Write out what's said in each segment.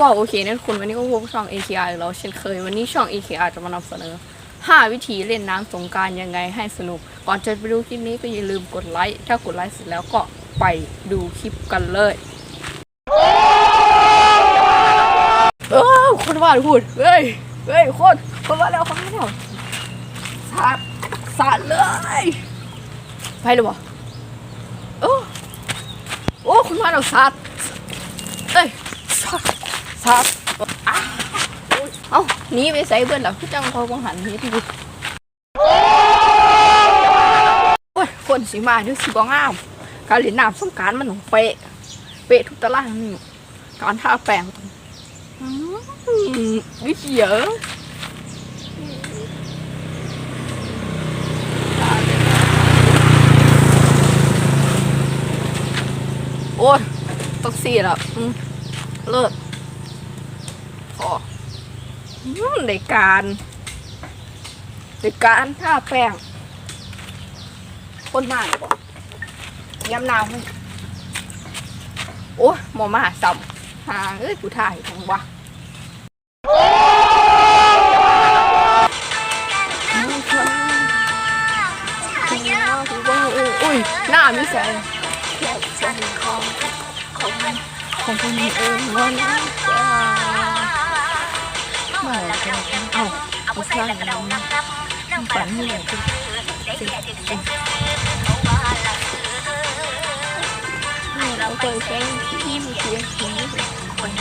ก็โอเคนะทุกคนวันนี้ก็พบช่อง AKR อีกแล้วเช่นเคย วันนี้ช่อง AKR จะมานำเสนอ 5 วิธีเล่นน้ำสงการยังไงให้สนุก ก่อนจะไปดูคลิปนี้ก็อย่าลืมกดไลค์ถ้ากดไลค์เสร็จแล้วก็ไปดูคลิปกันเลยเออคนว่าพูดเฮ้ยเฮ้ยคนคนว่าแล้วคนว่าแล้วสาดสาดเลยไปเลยวะโอ้โอ้คุณว่าเราสาดเอ้ย ว์สัตว์อ้าวโอ๊ยเอ้าหนีไปใส่เบิ้ลแล้วพี่จังพอบังหันหนี้ที่ดิโอ้ยคนสีมาดี๋ยวสีบองามการเล่นน้ำสงการมันต้องเป๊ะเป๊ะทุกตารางนี่การท่าแปลงอืมวิเขียวโอ้ยต้องสีแล้วเลิศ พอในการในการท่าแป้งคนมาเลยบอกย้ำนาวให้โอ้หมอมาสัมหาเอ้ยผู้ถ่ายทั้งวะอุ้ยหน้ามิแสงของของของคนเองวันจ้า เมื่อไหร่จะเอ้าผู้ชายน้ำฝันนี่แหละคือเราเคยแข่งที่มีเสียงผีคน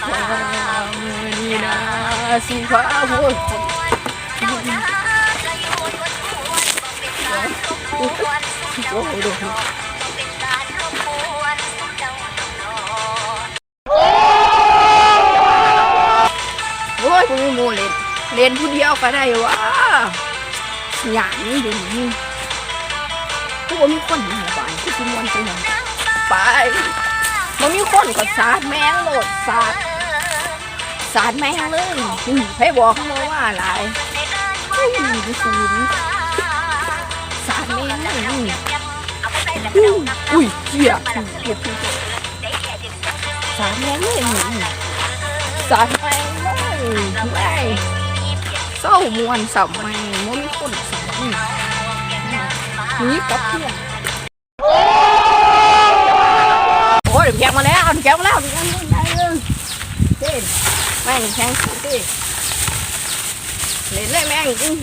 ฟ้านี่นะสีฟ้าโว้ยโอ้โห ดูโอ้ยกูมีโมเล่นเล่นผู้เดียวก็ได้วะหยางนี่ดูนี่กูบ่มีคนอยู่บ้านกูสิมวนจังเลยไปมันมีคนก็สาดแมงโหลดสาดสาดแมงเลยอืมให้บอกเขามาว่าอะไรอุ้ยกูสูนสาดแมงเลยอืมอุ้ยเหี้ยอืมเหี้ยเหี้ยเหี้ยสาดแมงเลยอืมสาดไปเลย ไม่เศร้ามวนสับไม่มันคนสับนี่กับเพื่อนโอ้ยแข็งมาแล้วแข็งมาแล้วแข็งมาแล้วเต้นแม่งแข็งสุดดิเล่นเลยแม่งอุ้ย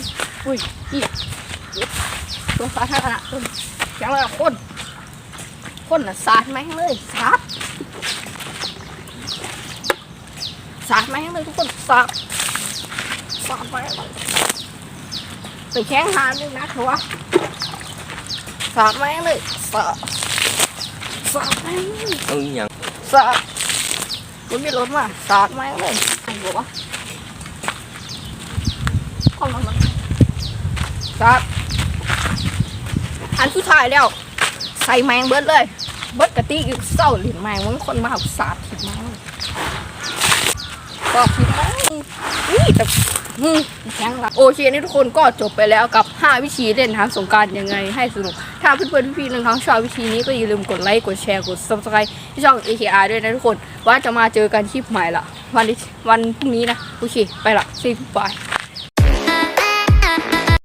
อุ้ยอีตัวสาธารณะตัวแข็งแล้วคนคนน่ะสาดแม่งเลยสาด สาดแม่งเลยทุกคนสาดสาดแม่งเลยไปแข้งหาด้วยนะคือวะสาดแม่งเลยสาดสาดแม่งเลยเอาอย่างสาดมันมีรถมาสาดแม่งเลยไอ้บอกว่าเข้ามามาสาดอันสุดท้ายแล้ว ใส่แมงเบิดเลย เบิดกะติกเศร้าหลินแมงมันคนมาเอาสาดถิดแมง กผิดไหมนี่แต่โอเคนี่ทุกคนก็จบไปแล้วกับ 5 วิธีเล่นน้ำสงการยังไงให้สนุก ถ้าเพื่อนๆพี่ๆน้องชอบวิธีนี้ก็อย่าลืมกดไลค์กดแชร์กด subscribe ที่ช่อง AKR ด้วยนะทุกคน ว่าจะมาเจอกันคลิปใหม่ละวันนี้วันพรุ่งนี้นะ โอเค ไปละซีบาย